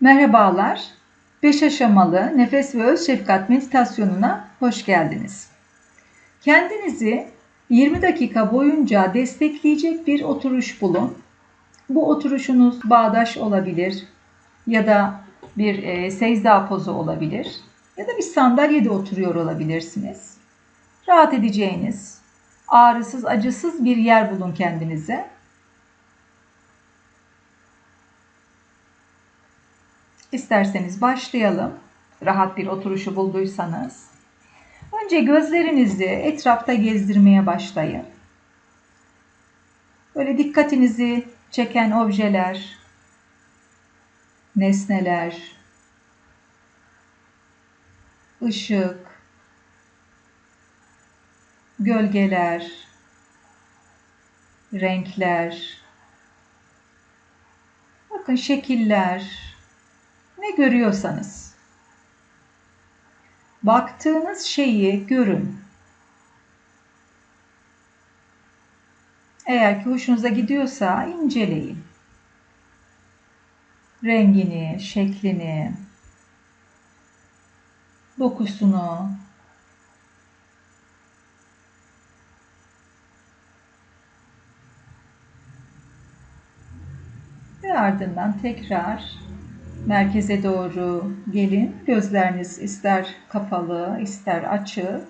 Merhabalar. 5 aşamalı nefes ve öz şefkat meditasyonuna hoş geldiniz. Kendinizi 20 dakika boyunca destekleyecek bir oturuş bulun. Bu oturuşunuz bağdaş olabilir ya da bir e, secda pozu olabilir ya da bir sandalyede oturuyor olabilirsiniz. Rahat edeceğiniz, ağrısız, acısız bir yer bulun kendinize. İsterseniz başlayalım. Rahat bir oturuşu bulduysanız. Önce gözlerinizi etrafta gezdirmeye başlayın. Böyle dikkatinizi çeken objeler, nesneler, ışık, gölgeler, renkler, bakın şekiller, görüyorsanız. Baktığınız şeyi görün. Eğer ki hoşunuza gidiyorsa inceleyin. Rengini, şeklini, dokusunu, ve ardından tekrar merkeze doğru gelin. Gözleriniz ister kapalı, ister açık.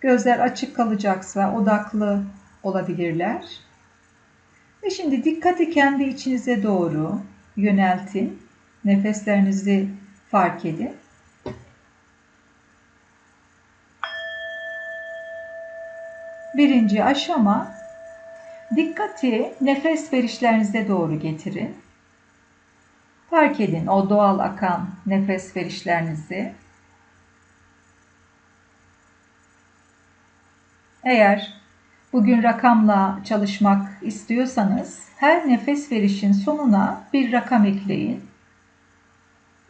Gözler açık kalacaksa odaklı olabilirler. Ve şimdi dikkati kendi içinize doğru yöneltin. Nefeslerinizi fark edin. Birinci aşama dikkati nefes verişlerinize doğru getirin. Fark edin o doğal akan nefes verişlerinizi. Eğer bugün rakamla çalışmak istiyorsanız her nefes verişin sonuna bir rakam ekleyin.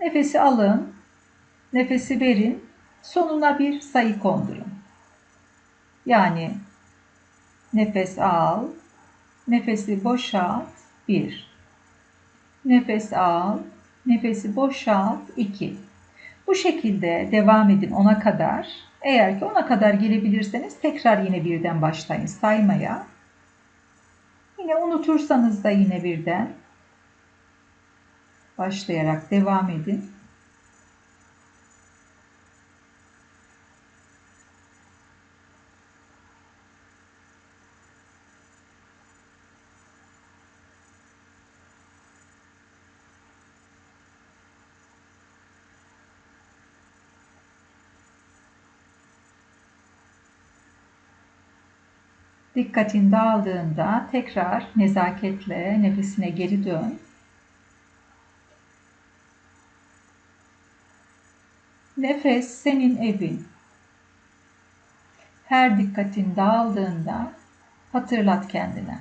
Nefesi alın, nefesi verin, sonuna bir sayı kondurun. Yani nefes al, nefesi boşalt, bir. Nefes al, nefesi boşalt 2. Bu şekilde devam edin ona kadar. Eğer ki ona kadar gelebilirseniz tekrar yine birden başlayın saymaya. Yine unutursanız da yine birden başlayarak devam edin. Dikkatin dağıldığında tekrar nezaketle nefesine geri dön. Nefes senin evin. Her dikkatin dağıldığında hatırlat kendine.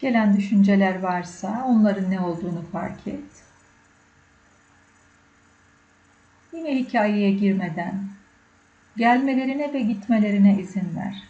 Gelen düşünceler varsa onların ne olduğunu fark et. Yine hikayeye girmeden gelmelerine ve gitmelerine izin ver.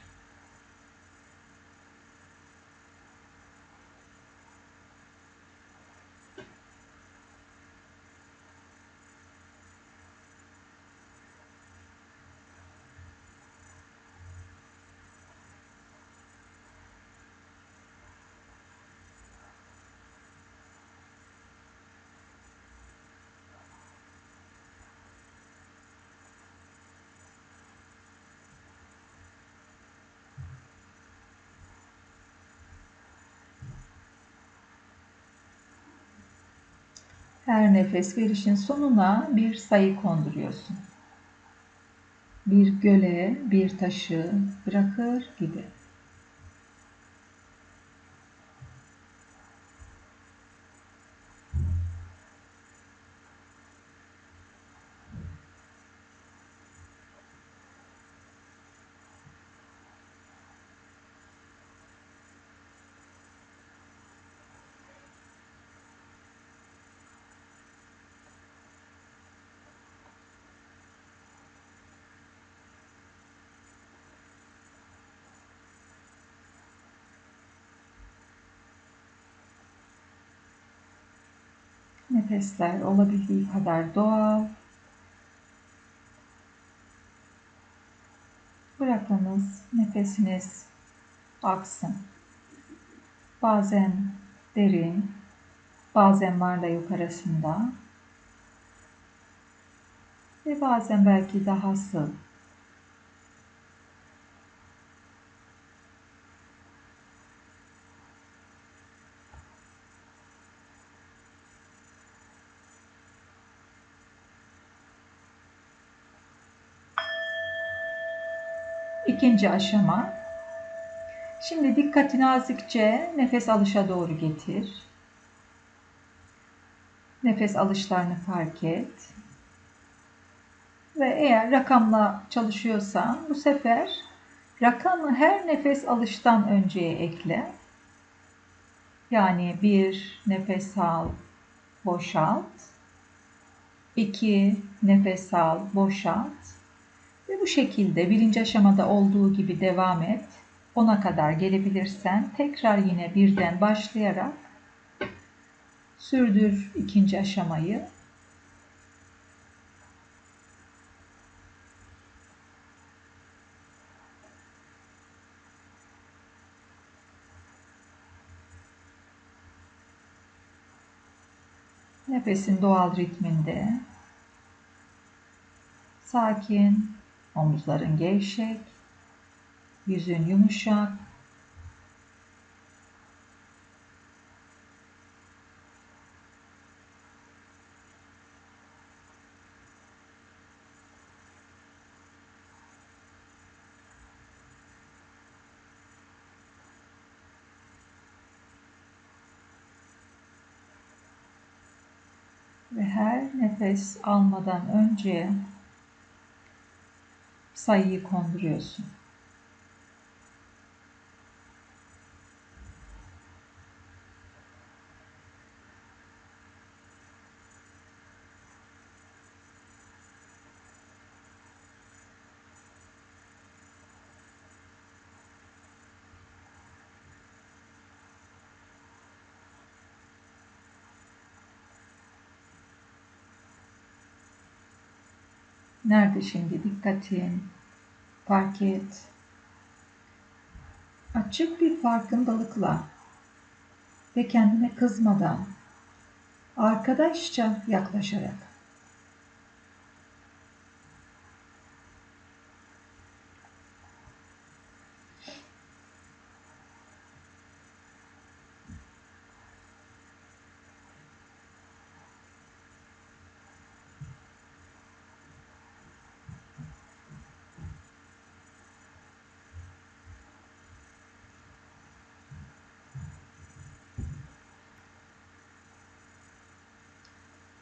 Her nefes verişin sonuna bir sayı konduruyorsun. Bir göle bir taşı bırakır gibi. Nefesler olabildiği kadar doğal. Bırakınız nefesiniz aksın. Bazen derin, bazen varla yok arasında ve bazen belki daha sığ. İkinci aşama. Şimdi dikkati nazikçe nefes alışa doğru getir. Nefes alışlarını fark et. Ve eğer rakamla çalışıyorsan bu sefer rakamı her nefes alıştan önceye ekle. Yani bir nefes al, boşalt. iki nefes al, boşalt. Ve bu şekilde birinci aşamada olduğu gibi devam et. Ona kadar gelebilirsen tekrar yine birden başlayarak sürdür ikinci aşamayı. Nefesin doğal ritminde sakin, omuzların gevşek, yüzün yumuşak. Ve her nefes almadan önce sayıyı konduruyorsun. Nerede şimdi dikkatin? Fark et. Açık bir farkındalıkla ve kendine kızmadan arkadaşça yaklaşarak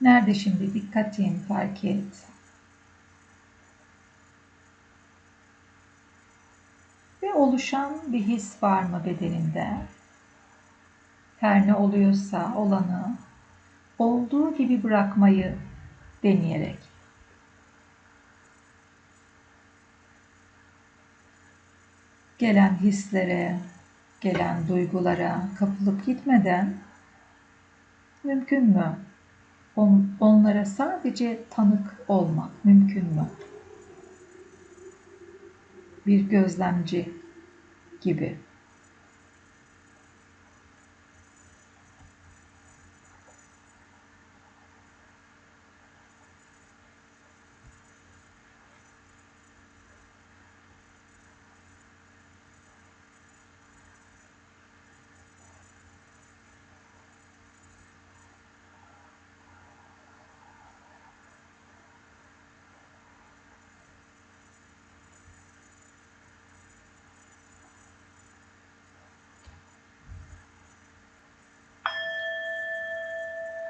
Nerede şimdi dikkatin fark et. Ve oluşan bir his var mı bedeninde? Her ne oluyorsa olanı olduğu gibi bırakmayı deneyerek. Gelen hislere, gelen duygulara kapılıp gitmeden mümkün mü on, onlara sadece tanık olmak mümkün mü? Bir gözlemci gibi.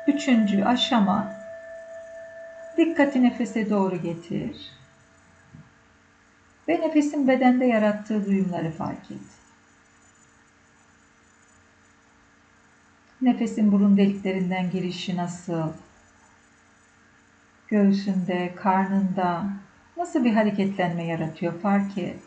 Üçüncü aşama dikkati nefese doğru getir. Ve nefesin bedende yarattığı duyumları fark et. Nefesin burun deliklerinden girişi nasıl? Göğsünde, karnında nasıl bir hareketlenme yaratıyor fark et.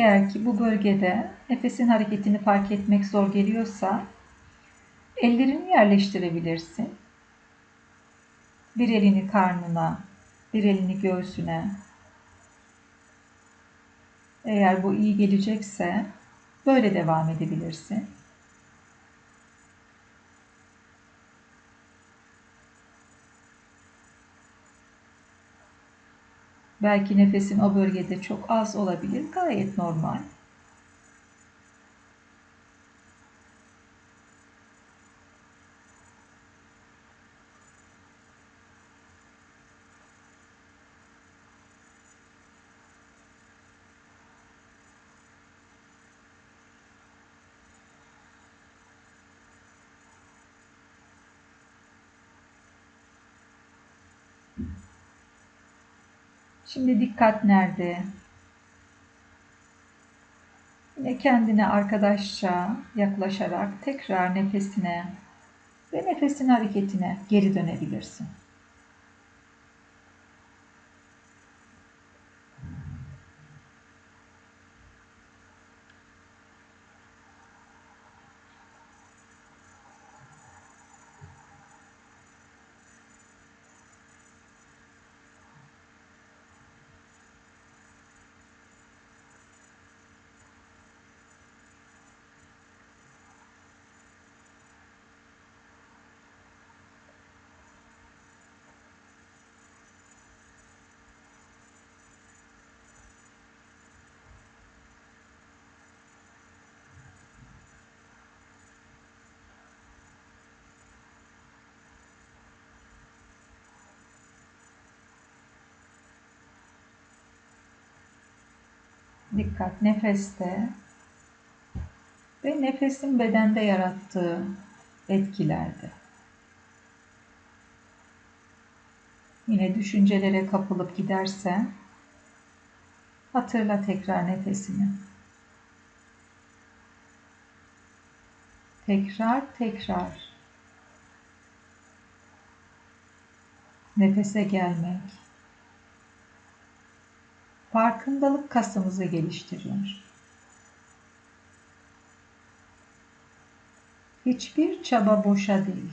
Eğer ki bu bölgede nefesin hareketini fark etmek zor geliyorsa ellerini yerleştirebilirsin. Bir elini karnına, bir elini göğsüne. Eğer bu iyi gelecekse böyle devam edebilirsin. Belki nefesin o bölgede çok az olabilir. Gayet normal. Şimdi dikkat nerede? Yine kendine arkadaşça yaklaşarak tekrar nefesine ve nefesin hareketine geri dönebilirsin. Dikkat nefeste ve nefesin bedende yarattığı etkilerde. Yine düşüncelere kapılıp gidersen hatırla tekrar nefesini. Tekrar tekrar nefese gelmek farkındalık kasımızı geliştiriyor. Hiçbir çaba boşa değil.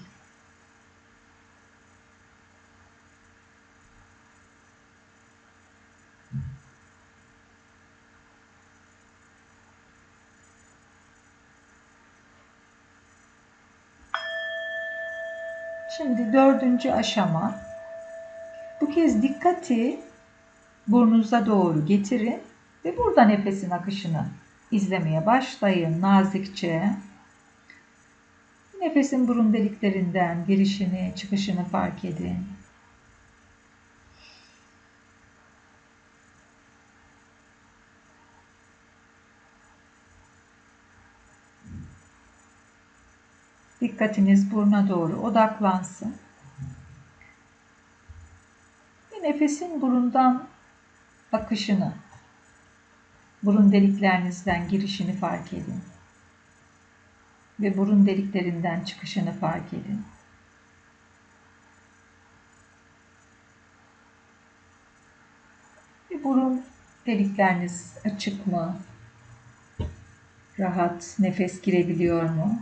Şimdi dördüncü aşama. Bu kez dikkati burnunuza doğru getirin ve burada nefesin akışını izlemeye başlayın nazikçe. Nefesin burun deliklerinden girişini, çıkışını fark edin. Dikkatiniz buruna doğru odaklansın. Ve nefesin burundan akışını, burun deliklerinizden girişini fark edin. Ve burun deliklerinden çıkışını fark edin. Ve burun delikleriniz açık mı? Rahat nefes girebiliyor mu?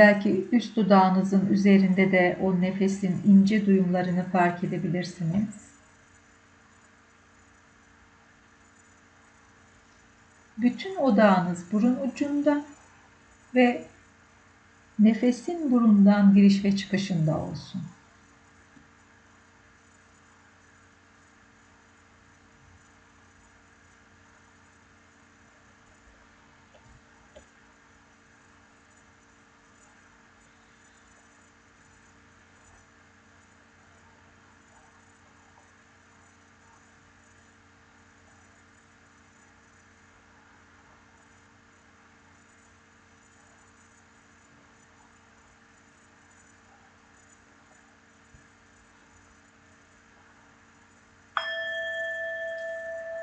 Belki üst dudağınızın üzerinde de o nefesin ince duyumlarını fark edebilirsiniz. Bütün odağınız burun ucunda ve nefesin burundan giriş ve çıkışında olsun.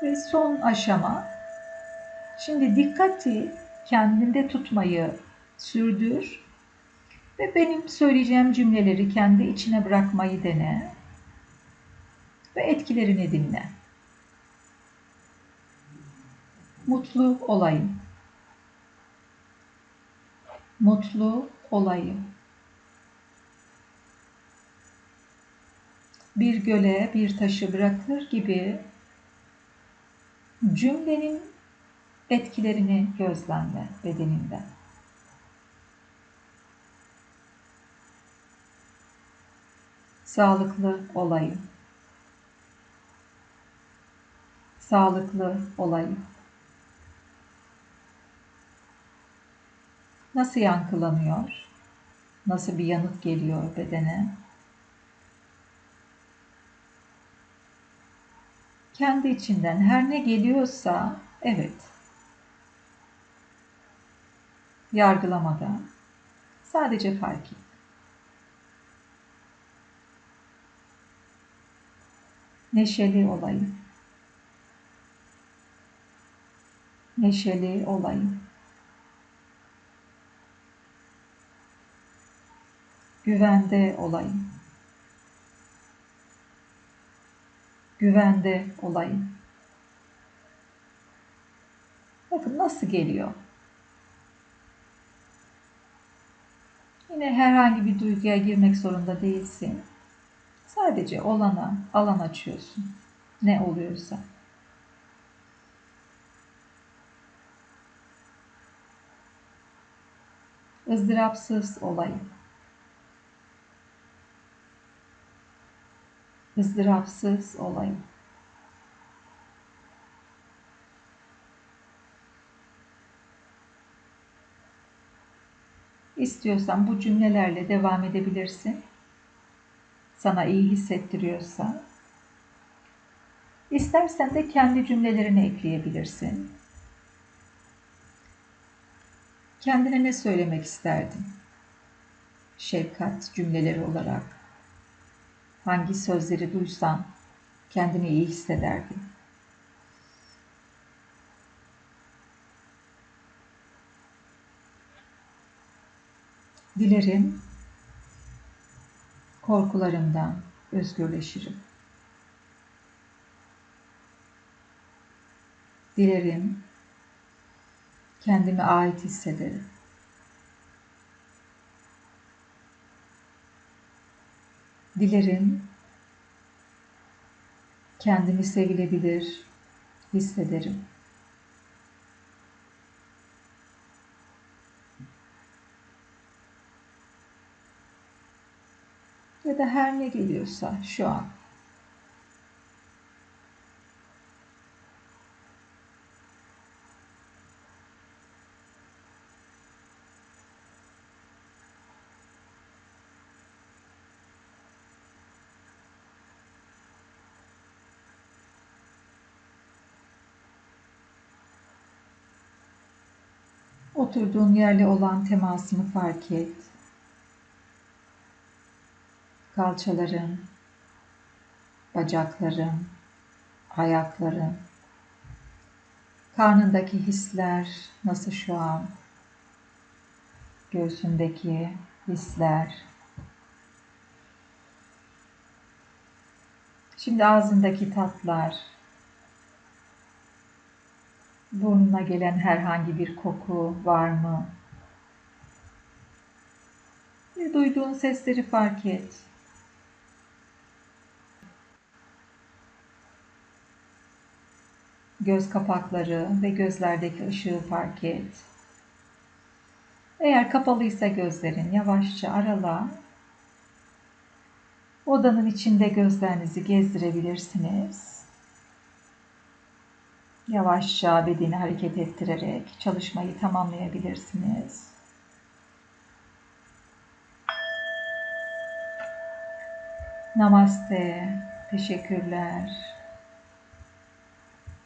Ve son aşama. Şimdi dikkati kendinde tutmayı sürdür ve benim söyleyeceğim cümleleri kendi içine bırakmayı dene. ve etkilerini dinle. Mutlu olayım. Mutlu olayım. Bir göle bir taşı bırakır gibi cümlenin etkilerini gözlemle bedeninde. Sağlıklı olayım. Sağlıklı olayım. Nasıl yankılanıyor? Nasıl bir yanıt geliyor bedene? Kendi içinden her ne geliyorsa evet. Yargılamadan sadece fark et. Neşeli olayım. Neşeli olayım. Güvende olayım. Güvende olayım. Bakın nasıl geliyor. Yine herhangi bir duyguya girmek zorunda değilsin. Sadece olana alan açıyorsun. Ne oluyorsa. ızdırapsız olayım. Izdırapsız olayım. İstiyorsan bu cümlelerle devam edebilirsin. Sana iyi hissettiriyorsa. İstersen de kendi cümlelerini ekleyebilirsin. Kendine ne söylemek isterdin? Şefkat cümleleri olarak. Hangi sözleri duysan kendini iyi hissederdin. Dilerim korkularımdan özgürleşirim. Dilerim kendimi ait hissederim. Dilerim kendimi sevilebilir hissederim. Ya da her ne geliyorsa şu an Oturduğun yerle olan temasını fark et. Kalçaların, bacakların, ayakların, karnındaki hisler nasıl şu an? Göğsündeki hisler. Şimdi ağzındaki tatlar, Burnuna gelen herhangi bir koku var mı? Ve duyduğun sesleri fark et. Göz kapakları ve gözlerdeki ışığı fark et. Eğer kapalıysa gözlerin yavaşça arala. Odanın içinde gözlerinizi gezdirebilirsiniz. Yavaşça bedeni hareket ettirerek çalışmayı tamamlayabilirsiniz. Namaste. Teşekkürler.